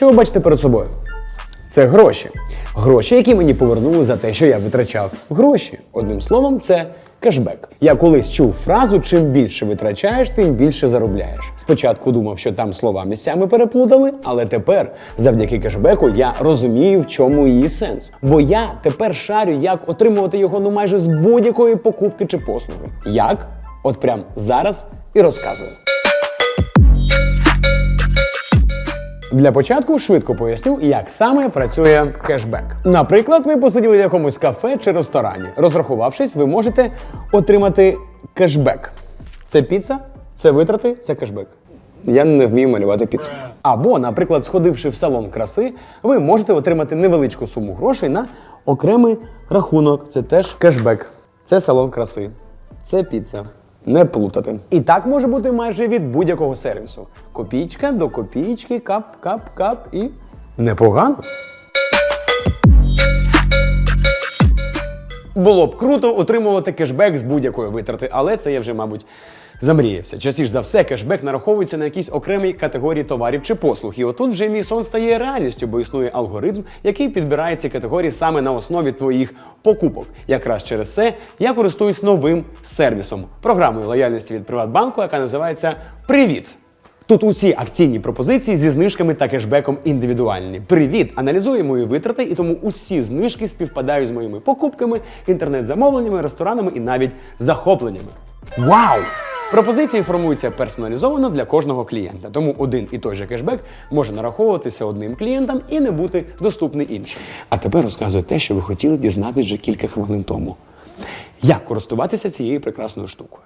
Що ви бачите перед собою? Це гроші. Гроші, які мені повернули за те, що я витрачав гроші. Одним словом, це кешбек. Я колись чув фразу: чим більше витрачаєш, тим більше заробляєш. Спочатку думав, що там слова місцями переплутали, але тепер, завдяки кешбеку, я розумію, в чому її сенс. Бо я тепер шарю, як отримувати його ну майже з будь-якої покупки чи послуги. Як? От прям зараз і розказую. Для початку швидко поясню, як саме працює кешбек. Наприклад, ви посиділи в якомусь кафе чи ресторані. Розрахувавшись, ви можете отримати кешбек. Це піца, це витрати, це кешбек. Я не вмію малювати піцу. Або, наприклад, сходивши в салон краси, ви можете отримати невеличку суму грошей на окремий рахунок. Це теж кешбек. Це салон краси. Це піца. Не плутати. І так може бути майже від будь-якого сервісу. Копійка до копійки, кап, кап, кап і непогано. Було б круто отримувати кешбек з будь-якої витрати, але це я вже, мабуть, замріявся. Частіше за все, кешбек нараховується на якійсь окремій категорії товарів чи послуг. І отут вже мій сон стає реальністю, бо існує алгоритм, який підбирає ці категорії саме на основі твоїх покупок. Якраз через це я користуюсь новим сервісом, програмою лояльності від Приватбанку, яка називається Привіт. Тут усі акційні пропозиції зі знижками та кешбеком індивідуальні. Привіт! Аналізує мої витрати, і тому усі знижки співпадають з моїми покупками, інтернет-замовленнями, ресторанами і навіть захопленнями. Вау! Пропозиції формуються персоналізовано для кожного клієнта, тому один і той же кешбек може нараховуватися одним клієнтам і не бути доступний іншим. А тепер розказую те, що ви хотіли дізнатися вже кілька хвилин тому. Як користуватися цією прекрасною штукою?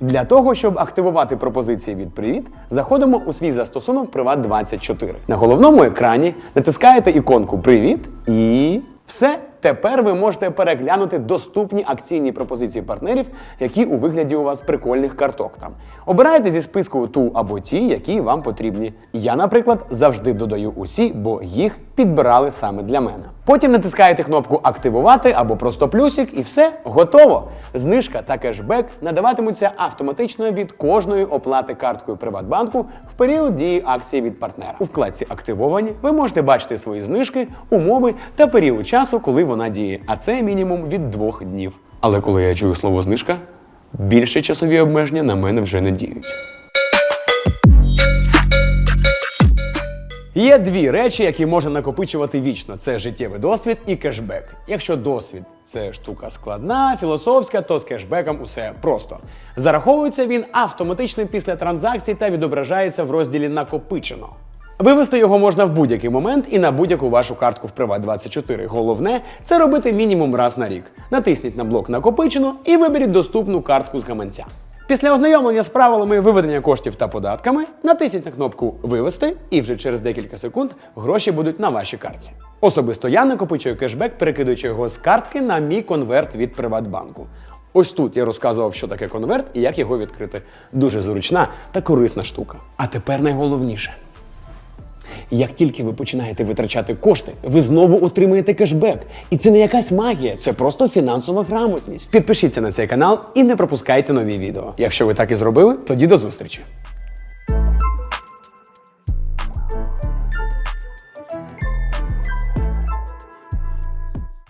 Для того, щоб активувати пропозиції від Привіт, заходимо у свій застосунок Приват24. На головному екрані натискаєте іконку Привіт і все. Тепер ви можете переглянути доступні акційні пропозиції партнерів, які у вигляді у вас прикольних карток там. Обираєте зі списку ту або ті, які вам потрібні. Я, наприклад, завжди додаю усі, бо їх підбирали саме для мене. Потім натискаєте кнопку Активувати або просто плюсик, і все готово. Знижка та кешбек надаватимуться автоматично від кожної оплати карткою Приватбанку в період дії акції від партнера. У вкладці Активовані ви можете бачити свої знижки, умови та період часу, коли вона діє. А це мінімум від двох днів. Але коли я чую слово знижка, більше часові обмеження на мене вже не діють. Є дві речі, які можна накопичувати вічно: це життєвий досвід і кешбек. Якщо досвід це штука складна, філософська, то з кешбеком усе просто. Зараховується він автоматично після транзакцій та відображається в розділі накопичено. Вивести його можна в будь-який момент і на будь-яку вашу картку в Приват24. Головне це робити мінімум раз на рік. Натисніть на блок накопичено і виберіть доступну картку з гаманця. Після ознайомлення з правилами виведення коштів та податками натисніть на кнопку Вивести, і вже через декілька секунд гроші будуть на вашій картці. Особисто я накопичую кешбек, перекидуючи його з картки на мій конверт від Приватбанку. Ось тут я розказував, що таке конверт і як його відкрити. Дуже зручна та корисна штука. А тепер найголовніше. Як тільки ви починаєте витрачати кошти, ви знову отримаєте кешбек. І це не якась магія, це просто фінансова грамотність. Підпишіться на цей канал і не пропускайте нові відео. Якщо ви так і зробили, тоді до зустрічі.